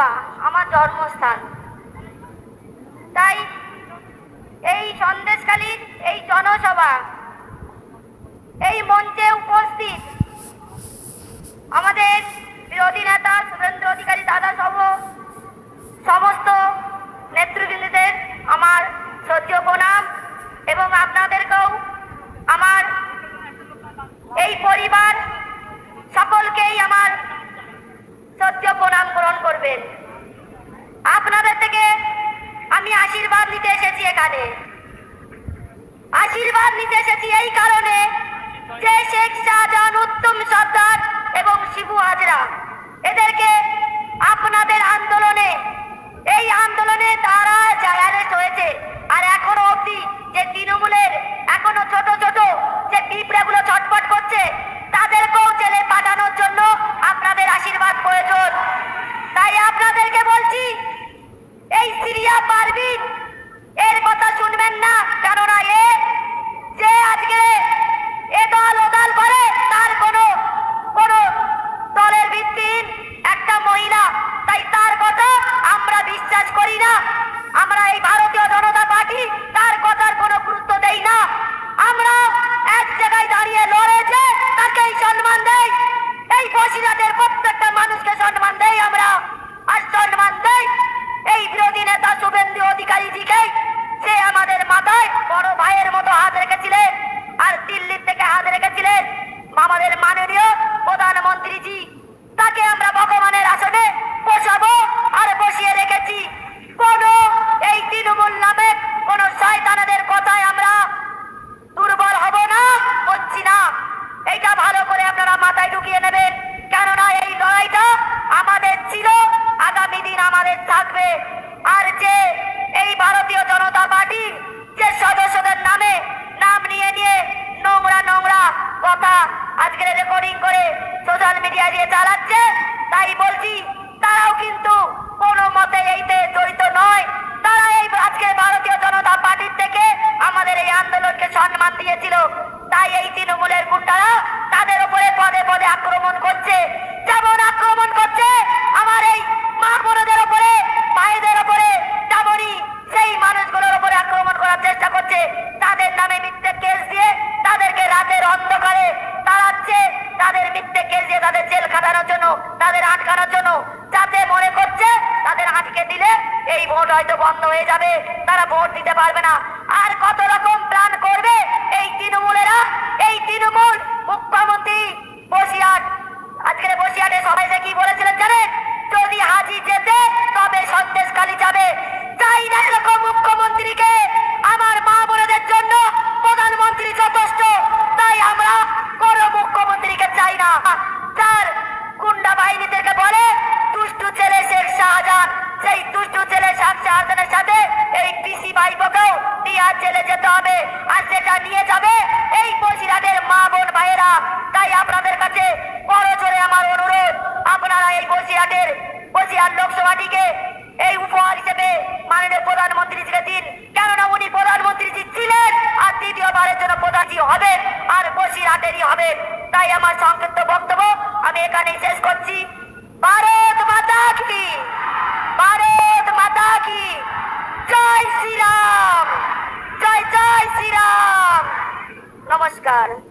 বিধানসভা আমার জন্মস্থান। তাই এই সন্দেশকালীন এই জনসভা, এই মঞ্চে উপস্থিত আমাদের বিরোধী নেতা, সুরেন্দ্র অধিকারী দাদা সহ সমস্ত নেতৃবৃন্দদের আমার সত্য প্রণাম এবং আপনাদেরকেও আমার এই পরিবার সকলকেই আমার সত্য প্রণাম গ্রহণ করবেন আপনাদের থেকে আমি আশীর্বাদ নিতে এসেছি এখানে। আশীর্বাদ নিতে এসেছি এই কারণে যে শেখ শাহজাহান উত্তম সর্দার এবং শিবু হাজরা। এদেরকে আপনাদের আন্দোলনে, এই আন্দোলনে তারা অ্যারেস্ট হয়েছে আর এখনও অবধি যে তৃণমূলের এখনও ছোট ছোট যে পিঁপড়েগুলো ছটফট করছে তাদেরকেও জেলে পাঠানোর জন্য আপনাদের আশীর্বাদ প্রয়োজন তাই আপনাদেরকে বলছি এই সিরিয়া পারবিন এর কথা শুনবেন না কেননা এ যে আজকে এ দল ও দল করে তার কোনো কোনো দলের ভিত্তিহীন একটা মহিলা তাই তার কথা আমরা বিশ্বাস করি না আমরা এই ভারতীয় জনতা পার্টি তার কথার কোনো গুরুত্ব দেই না আমরা এক জায়গায় দাঁড়িয়ে লড়েছে তাকেই সম্মান দেই এই বসিরাটের প্রত্যেকটা মানুষকে সম্মান দেই আমরা আর সম্মান দেই এই বিরোধী নেতা শুভেন্দু অধিকারী জিকে সে আমাদের মাথায় বড় ভাইয়ের মতো হাত রেখেছিলেন আর দিল্লির থেকে হাত রেখেছিলেন আমাদের মাননীয় প্রধানমন্ত্রীজি তাকে আমরা ভগবানের আসনে বসাবো আর বসিয়ে রেখেছি কোন এই তৃণমূল নামে কোন শয়তানাদের কথায় আমরা দুর্বল হব না হচ্ছি না এইটা ভালো করে আপনারা মাথায় ঢুকিয়ে নেবেন কেননা এই লড়াইটা আমাদের ছিল আগামী দিন আমাদের থাকবে আর যে এই ভারতীয় জনতা পার্টি, যে সদস্যদের নামে নাম নিয়ে নিয়ে নোংরা নোংরা কথা আজকে রেকর্ডিং করে সোশ্যাল মিডিয়া দিয়ে চালাচ্ছে, তাই বলছি, তারাও কিন্তু কোনো মতে এইতে জড়িত নয়। তারা তাদের আটকানোর জন্য যাতে মনে করছে তাদের আটকে দিলে এই ভোট হয়তো বন্ধ হয়ে যাবে। তারা ভোট দিতে পারবে না। আর কত রকম প্রাণ করবে এই তৃণমূলেরা? এই তৃণমূল মুখ্যমন্ত্রী বসিয়াট। আজকের বসিয়াটে সবাই যে কি বলেছিলেন জানেন? যদি হাজি যেতে, তবে সন্দেশ খালি যাবে। চাই না তাই আপনাদের কাছে বড় জোরে আমার অনুরোধ, আপনারা এই বসিরহাটের, বসিরহাট লোকসভাটিকে এই উপহার হিসেবে মাননীয় প্রধানমন্ত্রীজিকে দিন কেননা উনি প্রধানমন্ত্রীজি ছিলেন আর দ্বিতীয়বারের জন্য প্রধানজি হবেন আর বসিরহাটেরই হবেন। তাই আমার সংক্ষিপ্ত বক্তব্য আমি এখানেই শেষ করছি। ভারত মাতা কি? ভারত মাতা কি? জয় শ্রীরাম! জয় জয় শ্রীরাম! নমস্কার।